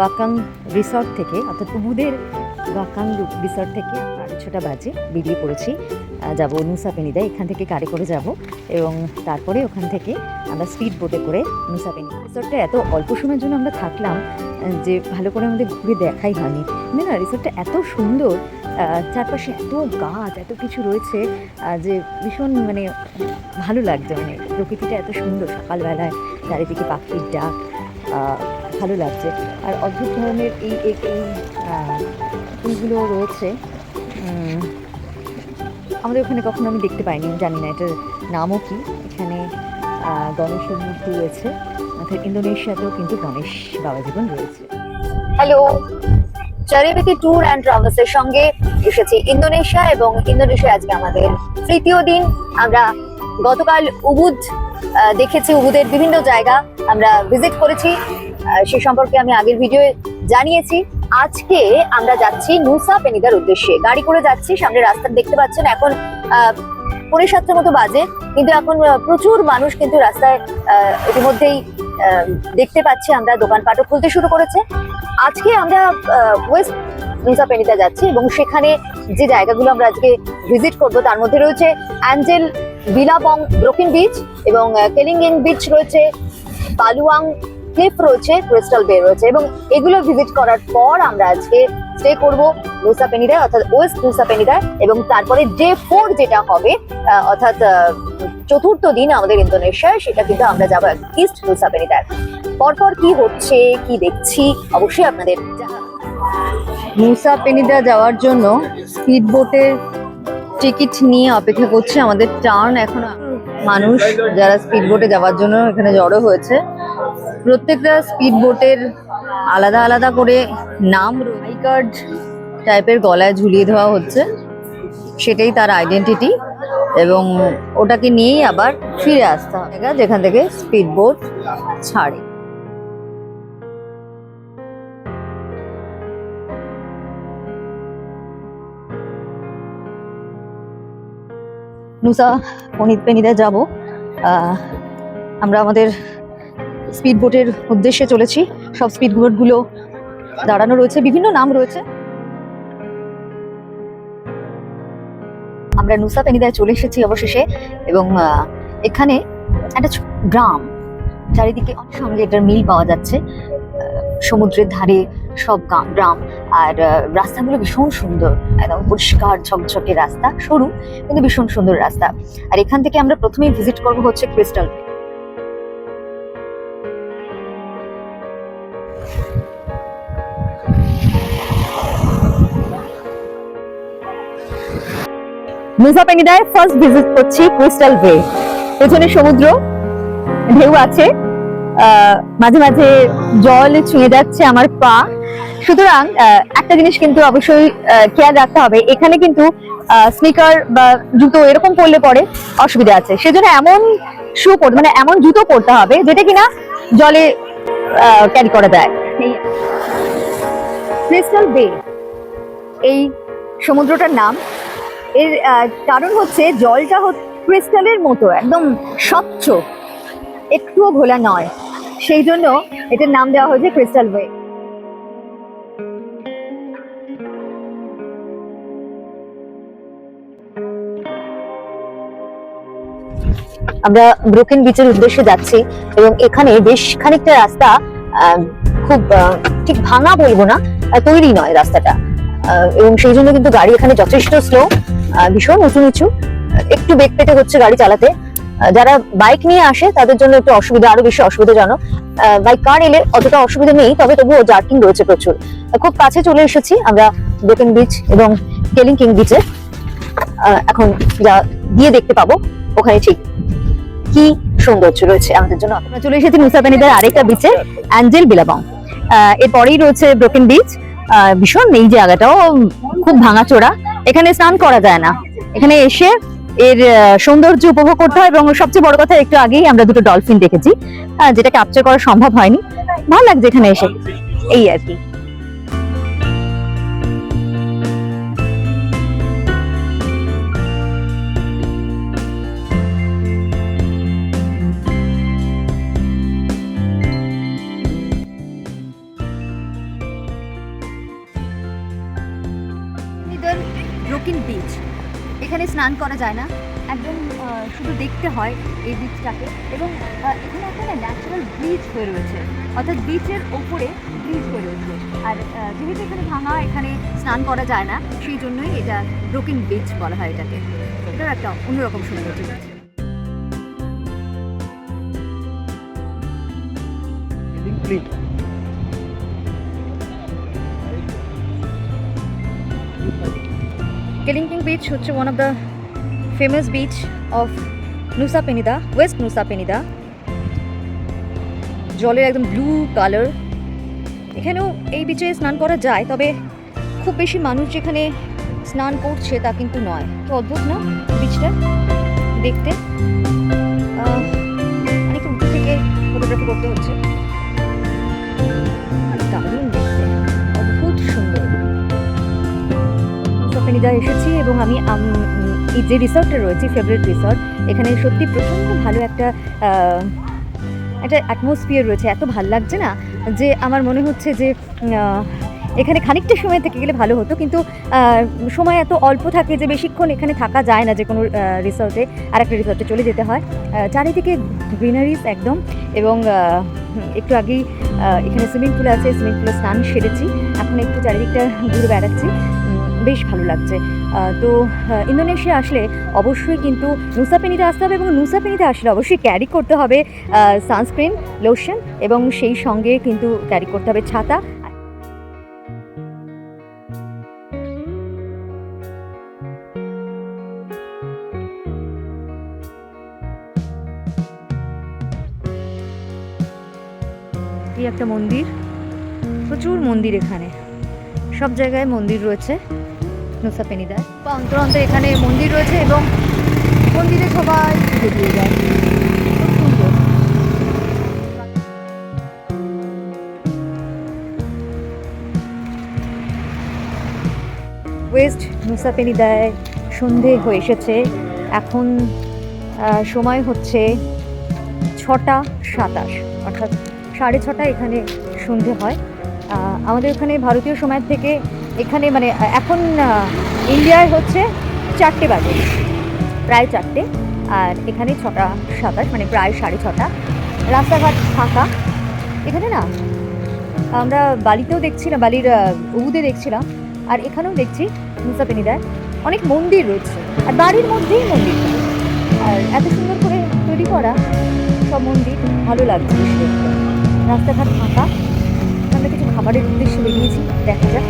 গাকাং resort থেকে, অর্থাৎ উবুদের গাকাং resort থেকে সাড়ে ছটা বাজে বেরিয়ে পড়েছি। যাব নুসা পেনিদা এখান থেকে কারে করে যাব এবং তারপরে ওখান থেকে আমরা স্পিড বোটে করে নুসা পেনি রিসর্টটা এত অল্প সময়ের জন্য আমরা থাকলাম যে ভালো করে আমাদের ঘুরে দেখাই হয়নি। মানে না, রিসর্টটা এত সুন্দর চারপাশে এত গাছ, এত কিছু রয়েছে যে ভীষণ মানে ভালো লাগছে। মানে প্রকৃতিটা এত সুন্দর, সকালবেলায় চারিদিকে পাখির ডাক ভালো লাগছে। আর অদ্ভুত ধরনের এই এই ফুলগুলো রয়েছে। আমাদের ওখানে কখনো আমি দেখতে পাইনি জানি না এটার নামও কি। এখানে গণেশের মূর্তি রয়েছে। অর্থাৎ ইন্দোনেশিয়াতেও কিন্তু গণেশ বাবা জীবন রয়েছে হ্যালো চারিবেকি ট্যুর অ্যান্ড ট্রাভেলসের সঙ্গে এসেছি ইন্দোনেশিয়া এবং ইন্দোনেশিয়া আজকে আমাদের তৃতীয় দিন। আমরা গতকাল উবুদ দেখেছি উবুদের বিভিন্ন জায়গা। আমরা ভিজিট করেছি। সে সম্পর্কে আমি আগের ভিডিও জানিয়েছি। আজকে আমরা যাচ্ছি নুসা পেনিদার উদ্দেশ্যে। গাড়ি করে যাচ্ছি, সামনে রাস্তা দেখতে পাচ্ছেন, এখন পৌনে সাতটার মতো বাজে, কিন্তু এখন প্রচুর মানুষ কিন্তু রাস্তায় ইতিমধ্যেই দেখতে পাচ্ছি আমরা দোকানপাটও খুলতে শুরু করেছে। আজকে আমরা ওয়েস্ট নুসা পেনিতে যাচ্ছি এবং সেখানে যে জায়গাগুলো আমরা আজকে ভিজিট করব, তার মধ্যে রয়েছে অ্যাঞ্জেল বিলাবং ব্রোকিন বিচ এবং কেলিংগেং বিচ রয়েছে, বালুয়াং ক্লিফ রয়েছে ক্রিস্টাল বে রয়েছে এবং এগুলো ভিজিট করার পর আমরা আজকে স্টে করব নুসা পেনিদায় অর্থাৎ ওয়েস্ট নুসা পেনিদায় এবং তারপরে ডে ফোর যেটা হবে অর্থাৎ চতুর্থ দিন আমাদের ইন্দোনেশিয়ায়, সেটা কিন্তু আমরা যাব ইস্ট নুসা পেনিদায় পরপর কি হচ্ছে, কি দেখছি, অবশ্যই আপনাদের। মুসা পেনিদা যাওয়ার জন্য স্পিড বোটের টিকিট নিয়ে অপেক্ষা করছে, আমাদের টার্ন এখন মানুষ যারা স্পিড বোটে যাওয়ার জন্য এখানে জড়ো হয়েছে প্রত্যেকটা স্পিড বোটের আলাদা আলাদা করে নাম আই কার্ড টাইপের গলায় ঝুলিয়ে দেওয়া হচ্ছে। সেটাই তার আইডেন্টিটি এবং ওটাকে নিয়েই আবার ফিরে আসতে হবে। যেখান থেকে স্পিড বোট ছাড়ে। নুসা পনিত পেনিদা যাব আমরা আমাদের স্পিড বোটের উদ্দেশ্যে চলেছি। সব স্পিড বোটগুলো দাঁড়ানো রয়েছে, বিভিন্ন নাম রয়েছে। আমরা নুসা পেনিদায় চলে এসেছি অবশেষে এবং এখানে একটা গ্রাম। চারিদিকে অনেক সঙ্গে এটার মিল পাওয়া যাচ্ছে। সমুদ্রের ধারে সব গ্রাম। আর রাস্তাগুলো ভীষণ সুন্দর। একদম পরিষ্কার ঝকঝকে রাস্তা, সরু, কিন্তু ভীষণ সুন্দর রাস্তা। আর এখান থেকে আমরা প্রথমেই ভিজিট করব হচ্ছে ক্রিস্টাল পেনিদায় ফার্স্ট ভিজিট করছি ক্রিস্টাল বে পেছনে সমুদ্র, ঢেউ আছে মাঝে মাঝে জল ছুঁয়ে যাচ্ছে আমার পা। সুতরাং একটা জিনিস কিন্তু অবশ্যই খেয়াল রাখতে হবে, এখানে কিন্তু স্নিকার বা জুতো এরকম পরলে পরে অসুবিধা আছে। সেজন্য এমন শু পর মানে এমন জুতো পরতে হবে যেটা কিনা জলে ক্যারি করা যায়। ক্রিস্টাল বে এই সমুদ্রটার নাম এর কারণ হচ্ছে জলটা ক্রিস্টালের মতো, একদম স্বচ্ছ। একটুও ঘোলা নয়। সেই জন্য এটার নাম দেওয়া হয়েছে ক্রিস্টাল ওয়ে। আমরা ব্রোকেন বিচের উদ্দেশ্যে যাচ্ছি এবং এখানে বেশ খানিকটা রাস্তা খুব ঠিক ভাঙা বলব না তৈরি নয় রাস্তাটা। এবং সেই জন্য কিন্তু গাড়ি এখানে যথেষ্ট স্লো ভীষণ উঁচু নিচু একটু বেগ পেতে হচ্ছে গাড়ি চালাতে। যারা বাইক নিয়ে আসে, তাদের জন্য একটু অসুবিধা, আরও বেশি অসুবিধাজনক। বাই কার এলে অতটা অসুবিধা নেই, তবে তবুও জার্কিং রয়েছে প্রচুর। খুব কাছে চলে এসেছি আমরা ব্রোকেন বিচ এবং কেলিং কিং বিচে এখন যা গিয়ে দেখতে পাবো, ওখানে ঠিক কি সৌন্দর্য রয়েছে আমাদের জন্য। আমরা চলে এসেছি মুসাপানিদের আরেকটা বিচে অ্যাঞ্জেল বিলাবং এরপরেই রয়েছে ব্রোকেন বিচ ভীষণ এই জায়গাটাও খুব ভাঙাচোরা। এখানে স্নান করা যায় না। এখানে এসে এর সৌন্দর্য উপভোগ করতে হয় এবং সবচেয়ে বড় কথা একটু আগেই আমরা দুটো ডলফিন দেখেছি যেটা ক্যাপচার করা সম্ভব হয়নি। ভালো লাগছে এখানে এসে। এই আর কি। এখানে স্নান করা যায় না। একদম শুধু দেখতে হয় এই বিচটাকে এবং এখানে একটা ন্যাচারাল ব্রিজ হয়ে রয়েছে। অর্থাৎ বিচের ওপরে ব্রিজ হয়ে রয়েছে। আর যেহেতু এখানে ভাঙা, এখানে স্নান করা যায় না, সেই জন্যই এটা ব্রোকেন বিচ বলা হয় এটাকে। এটার একটা অন্যরকম সৌন্দর্য রয়েছে ক্লিন কেলিংকিং বিচ হচ্ছে one of the famous beach of Nusa Penida west Nusa Penida জলের একদম ব্লু কালার এখানেও এই বিচে স্নান করা যায়, তবে খুব বেশি মানুষ যেখানে স্নান করছে তা কিন্তু নয়। তো অদ্ভুত না বিচটা দেখতে? অনেক উঁচু থেকে ফটোগ্রাফি করতে হচ্ছে। দারুণ দেখতে। অদ্ভুত সুন্দর। সফেনিদা এসেছি এবং আমি এই যে রিসর্টটা রয়েছে ফেভারিট রিসর্ট এখানে সত্যি প্রচণ্ড ভালো একটা একটা অ্যাটমসফিয়ার রয়েছে। এত ভালো লাগছে না যে আমার মনে হচ্ছে যে এখানে খানিকটা সময় থেকে গেলে ভালো হতো। কিন্তু সময় এত অল্প থাকে যে বেশিক্ষণ এখানে থাকা যায় না যে কোনো রিসর্টে আর একটা রিসর্টে চলে যেতে হয়। চারিদিকে গ্রিনারিজ একদম এবং একটু আগেই এখানে সুইমিং পুল আছে সুইমিং পুলে স্নান সেরেছি। এখন একটু চারিদিকটা ঘুরে বেড়াচ্ছি। বেশ ভালো লাগছে। তো ইন্দোনেশিয়া আসলে অবশ্যই কিন্তু নুসাপেনিতে আসতে হবে এবং নুসাপেনিতে আসলে অবশ্যই ক্যারি করতে হবে সানস্ক্রিন লোশন এবং সেই সঙ্গে কিন্তু ক্যারি করতে হবে ছাতা। একটা মন্দির, প্রচুর মন্দির এখানে। সব জায়গায় মন্দির রয়েছে। নুসা পেনিদায় বা অন্তর অন্তর এখানে মন্দির রয়েছে এবং মন্দিরে সবাই পুজো দিয়ে যায়। ওয়েস্ট নুসা পেনিদায় সন্ধে হয়ে এসেছে। এখন সময় হচ্ছে ছটা সাতাশ, অর্থাৎ সাড়ে ছটা এখানে সন্ধে হয়। আমাদের এখানে ভারতীয় সময় থেকে এখানে মানে এখন ইন্ডিয়ায় হচ্ছে চারটে বাজে, প্রায় চারটে, আর এখানে ছটা সাতাশ মানে প্রায় সাড়ে ছটা। রাস্তাঘাট ফাঁকা। এখানে না, আমরা বালিতেও দেখছিলাম, বালির উবুদে দেখছিলাম, আর এখানেও দেখছি মুসাপেনিদায় অনেক মন্দির রয়েছে, আর বাড়ির মধ্যেই মন্দির। আর এত সুন্দর করে তৈরি করা সব মন্দির, ভালো লাগছে রাস্তাঘাট ফাঁকা। আমরা কিছু খাবারের উদ্দেশ্যে বেরিয়েছি, দেখা যাক।